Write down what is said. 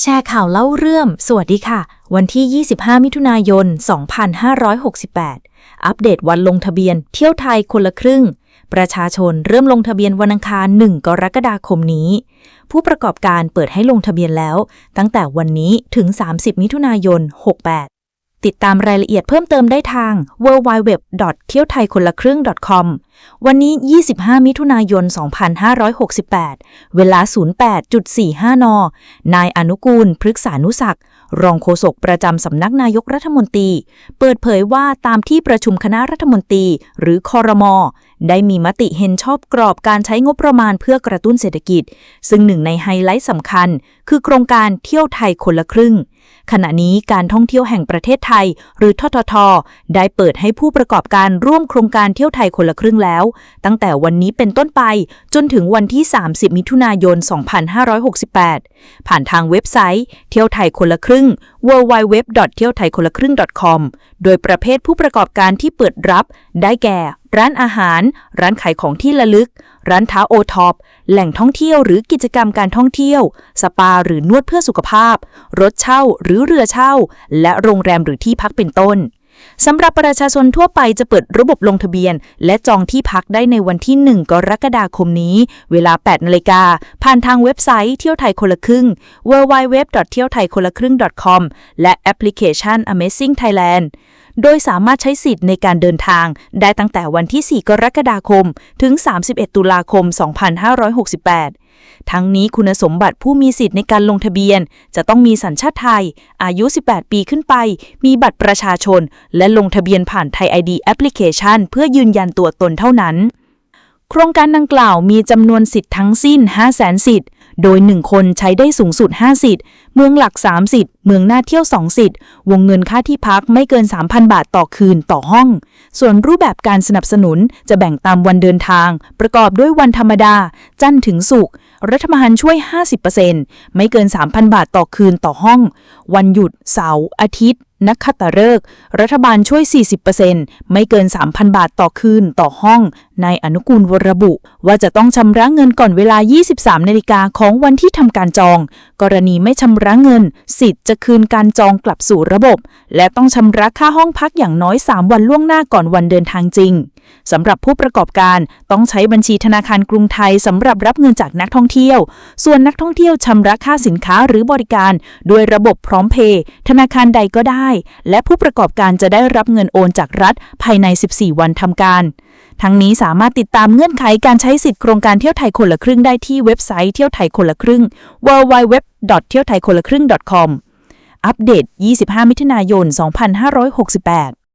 แชร์ข่าวเล่าเรื่อง สวัสดีค่ะ วันที่ 25 มิถุนายน 2568 อัปเดตวันลงทะเบียน เที่ยวไทยคนละครึ่ง ประชาชนเริ่มลงทะเบียนวันอังคาร 1 กรกฎาคมนี้ ผู้ประกอบการเปิดให้ลงทะเบียนแล้ว ตั้งแต่วันนี้ถึง 30 มิถุนายน 68 ติดตามรายละเอียดเพิ่มเติมได้ทาง www. เที่ยวไทยคนละครึ่ง .com วันนี้ 25 มิถุนายน 2568 เวลา 08.45 น นายอนุกูล พฤกษานุศักดิ์รองโฆษกประจำสำนักนายกรัฐมนตรี เปิดเผยว่าตามที่ประชุมคณะรัฐมนตรี หรือคอรมอได้มีมติเห็นชอบกรอบการใช้งบประมาณเพื่อกระตุ้นเศรษฐกิจ ซึ่งหนึ่งในไฮไลท์สำคัญ คือโครงการเที่ยวไทยคนละครึ่ง ขณะนี้การท่องเที่ยวแห่งประเทศไทย หรือททท ได้เปิดให้ผู้ประกอบการร่วมโครงการเที่ยวไทยคนละครึ่งแล้ว ตั้งแต่วันนี้เป็นต้นไปจนถึงวันที่ 30 มิถุนายน 2568 ผ่านทางเว็บไซต์ เที่ยวไทยคนละครึ่ง www. เที่ยวไทยคนละครึ่ง .com โดยประเภทผู้ประกอบการที่เปิดรับ ได้แก่ ร้านอาหาร ร้านขายของที่ระลึก ร้านท้าโอท็อป แหล่งท่องเที่ยวหรือกิจกรรมการท่องเที่ยว สปาหรือนวดเพื่อสุขภาพ รถเช่าหรือเรือเช่า และโรงแรมหรือที่พักเป็นต้นสำหรับประชาชนทั่วไปจะเปิดระบบลงทะเบียน และจองที่พักได้ในวันที่ 1 กรกฎาคมนี้ เวลา 8นาฬิกา ผ่านทางเว็บไซต์เที่ยวไทยคนละครึ่ง www. เที่ยวไทยคนละครึ่ง .com และแอปพลิเคชัน Amazing Thailand โดยสามารถใช้สิทธิ์ในการเดินทาง ได้ตั้งแต่วันที่ 4 กรกฎาคม ถึง 31 ตุลาคม 2568 ทั้งนี้คุณสมบัติผู้มีสิทธิ์ในการลงทะเบียน จะต้องมีสัญชาติไทย อายุ 18 ปีขึ้นไป มีบัตรประชาชน และลงทะเบียนผ่านไทย ID แอปพลิเคชันเพื่อยืนยันตัวตนเท่านั้น โครงการดังกล่าวมีจำนวนสิทธิ์ทั้งสิ้น 500,000 สิทธิ์โดย 1 คนใช้ได้สูงสุด 5 สิทธิ์ เมืองหลัก 3 สิทธิ์ เมืองน่าเที่ยว 2 สิทธิ์ วงเงินค่าที่พักไม่เกิน 3,000 บาทต่อคืนต่อห้อง ส่วนรูปแบบการสนับสนุนจะแบ่งตามวันเดินทาง ประกอบด้วยวันธรรมดา จันทร์ถึงศุกร์ รัฐบาลช่วย 50%ไม่เกิน 3,000 บาทต่อคืนต่อห้อง วันหยุดเสาร์อาทิตย์ นักขัตฤกษ์รัฐบาลช่วย 40%ไม่เกิน 3,000 บาทต่อคืนต่อห้อง นายอนุกูลวระบุ ว่าจะต้องชำระเงินก่อนเวลา 23 นาฬิกาของวันที่ทำการจอง กรณีไม่ชำระเงิน สิทธิ์จะคืนการจองกลับสู่ระบบ และต้องชำระค่าห้องพักอย่างน้อย 3 วันล่วงหน้าก่อนวันเดินทางจริงสำหรับผู้ประกอบการต้องใช้บัญชีธนาคารกรุงไทยสำหรับรับเงินจากนักท่องเที่ยว ส่วนนักท่องเที่ยวชำระค่าสินค้าหรือบริการ ด้วยระบบพร้อมเพย์ธนาคารใดก็ได้และผู้ประกอบการจะได้รับเงินโอนจากรัฐ ภายใน 14 วันทำการ ทั้งนี้สามารถติดตามเงื่อนไขการใช้สิทธิโครงการเที่ยวไทยคนละครึ่งได้ที่เว็บไซต์เที่ยวไทยคนละครึ่ง www. เที่ยวไทยคนละครึ่ง .com อัปเดต 25 มิถุนายน 2568